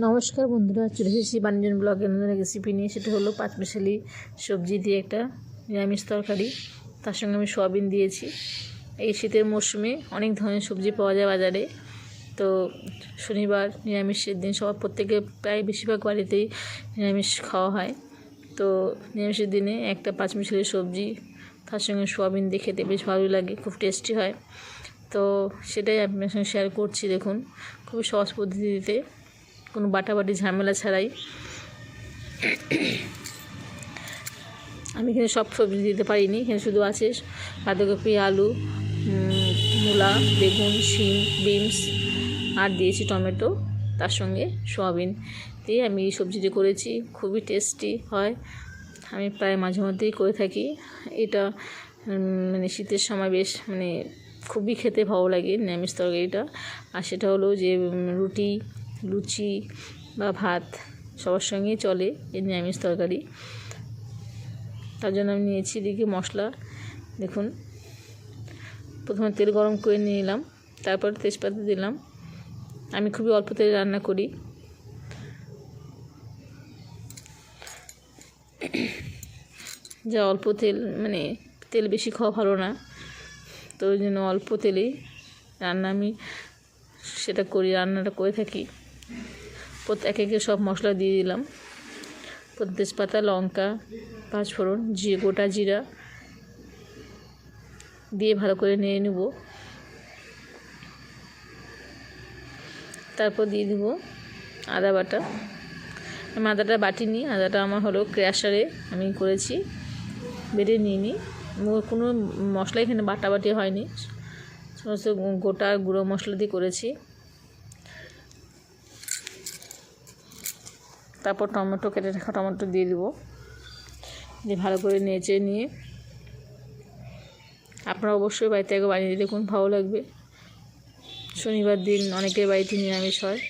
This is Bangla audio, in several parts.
নমস্কার বন্ধুরা, চলে এসেছি বাণিজ্যন ব্লগের নতুন রেসিপি নিয়ে। সেটা হলো পাঁচমিশালি সবজি দিয়ে একটা নিরামিষ তরকারি। তার সঙ্গে আমি সোয়াবিন দিয়েছি। এই শীতের মরশুমে অনেক ধরনের সবজি পাওয়া যায় বাজারে। তো শনিবার নিরামিষের দিন সবার প্রত্যেকে প্রায় বেশিরভাগ বাড়িতেই নিরামিষ খাওয়া হয়। তো নিরামিষের দিনে একটা পাঁচমিশালি সবজি, তার সঙ্গে সোয়াবিন দিয়ে খেতে বেশ ভালোই লাগে, খুব টেস্টি হয়। তো সেটাই আপনার সঙ্গে শেয়ার করছি, দেখুন। খুবই সহজ পদ্ধতিতে। কোনো বাটাবাটি ঝামেলা ছাড়াই। আমি এখানে সব সবজি দিতে পারিনি, এখানে শুধু আছে বাঁধাকপি, আলু মূলা, বেগুন, শিম, বিনস, আর দিয়েছি টমেটো, তার সঙ্গে সোয়াবিন। দিয়ে আমি এই সবজিটি করেছি, খুবই টেস্টি হয়। আমি প্রায় মাঝে মধ্যেই করে থাকি। এটা মানে শীতের সময় বেশ মানে খুবই খেতে ভালো লাগে নিরামিষ তরকারিটা। আর সেটা হলো যে রুটি লুচি বা ভাত সবার সঙ্গেই চলে এই নিরামিষ তরকারি। তার জন্য আমি নিয়েছি এদিকে মশলা। দেখুন, প্রথমে তেল গরম করে নিয়ে নিলাম, তারপর তেজপাতা দিলাম। আমি খুবই অল্প তেলে রান্না করি। যা অল্প তেল মানে তেল বেশি খাওয়া ভালো না, তো ওই জন্য অল্প তেলেই রান্না আমি সেটা করি, রান্নাটা করে থাকি। একে একে সব মশলা দিয়ে দিলাম। তেজপাতা, লঙ্কা, পাঁচফোড়ন, জি, গোটা জিরা দিয়ে ভালো করে নিয়ে নেব। তারপর দিয়ে দিব আদা বাটা। আমি আদাটা বাটিনি, আদাটা আমার হলো ক্র্যাশারে আমি করেছি, বেটে নিয়ে নিই কোনো মশলা এখানে বাটা বাটি হয়নি। সমস্ত গোটা গুঁড়ো মশলা দিয়ে করেছি। তারপর টমেটো কেটে রাখা টমেটো দিয়ে দেবো। দিয়ে ভালো করে নেচে নিয়ে আপনারা অবশ্যই বাড়িতে একবার বানিয়ে দেখুন, ভালো লাগবে। শনিবার দিন অনেকের বাড়িতে নিরামিষ হয়।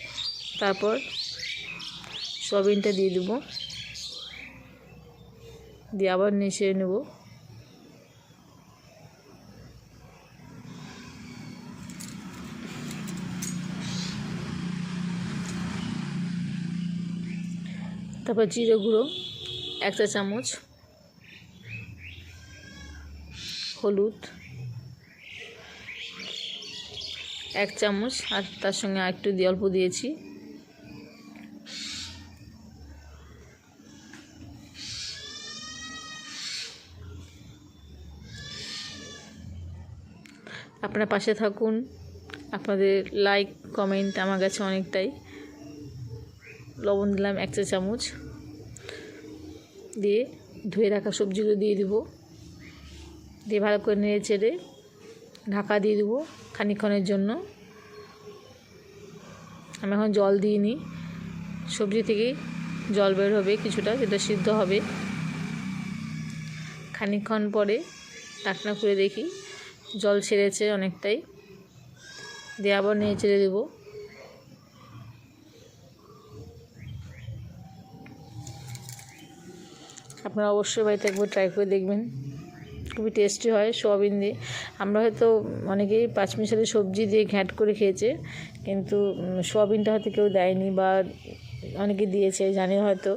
তারপর সয়াবিনটা দিয়ে দেবো। দিয়ে আবার নেচে নেব। তারপর জিরে গুঁড়ো, এক চা চামচ, হলুদ, এক চামচ, আর তার সঙ্গে আরেকটু দিয়ে অল্প দিয়েছি। আপনার পাশে থাকুন। আপনাদের লাইক কমেন্ট আমার কাছে অনেকটাই। লবণ দিলাম এক চা চামচ। দিয়ে ধুয়ে রাখা সবজিগুলো দিয়ে দিব। দিয়ে ভালো করে নেড়ে চেড়ে ঢাকা দিয়ে দেবো খানিক্ষণের জন্য। আমি এখন জল দিইনি সবজি থেকেই জল বের হবে কিছুটা, যেটা সিদ্ধ হবে। খানিকক্ষণ পরে ঢাকনা খুলে দেখি। জল ছেড়েছে অনেকটাই। দিয়ে আবার নেড়ে চেড়ে দেবো। আপনারা অবশ্যই বাড়িতে একবার ট্রাই করে দেখবেন। খুবই টেস্টি হয় সোয়াবিন দিয়ে। আমরা হয়তো অনেকেই পাঁচমিশালি সবজি দিয়ে ঘ্যাট করে খেয়েছে, কিন্তু সোয়াবিনটা হয়তো কেউ দেয়নি বা অনেকে দিয়েছে, জানি হয়তো।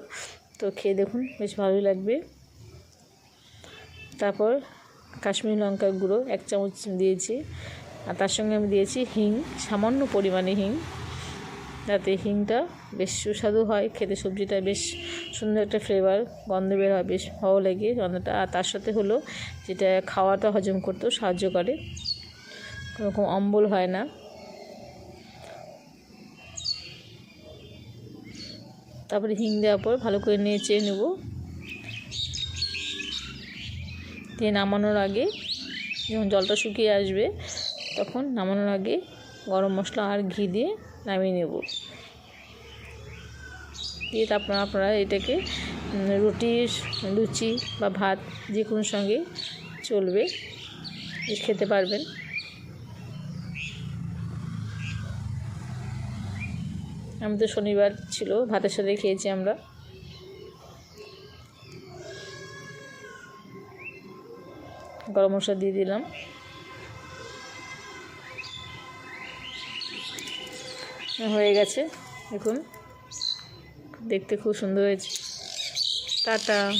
তো খেয়ে দেখুন, বেশ ভালোই লাগবে। তারপর কাশ্মীরি লঙ্কার গুঁড়ো, এক চামচ দিয়েছি। আর তার সঙ্গে আমি দিয়েছি হিং, সামান্য পরিমাণে হিং। যাতে হিংটা বেশ সুস্বাদু হয়, খেতে সবজিটা বেশ সুন্দর একটা ফ্লেভার গন্ধ বের হয়, বেশ ভালো লাগে গন্ধটা। আর তার সাথে হলো যেটা খাওয়াটা হজম করতেও সাহায্য করে। কোনো রকম অম্বল হয় না। তারপরে হিং দেওয়ার পর ভালো করে নেড়ে নেব। দিয়ে নামানোর আগে যখন জলটা শুকিয়ে আসবে, তখন নামানোর আগে গরম মশলা আর ঘি দিয়ে নামিয়ে নেব। দিয়ে তারপর আপনারা এটাকে রুটি, লুচি বা ভাত যে কোনো সঙ্গে চলবে, খেতে পারবেন। আমি তো শনিবার ছিল, ভাতের সাথে খেয়েছি আমরা। গরম মশলা দিয়ে দিলাম। হয়ে গেছে, দেখুন। দেখতে খুব সুন্দর হয়েছে। টাটা।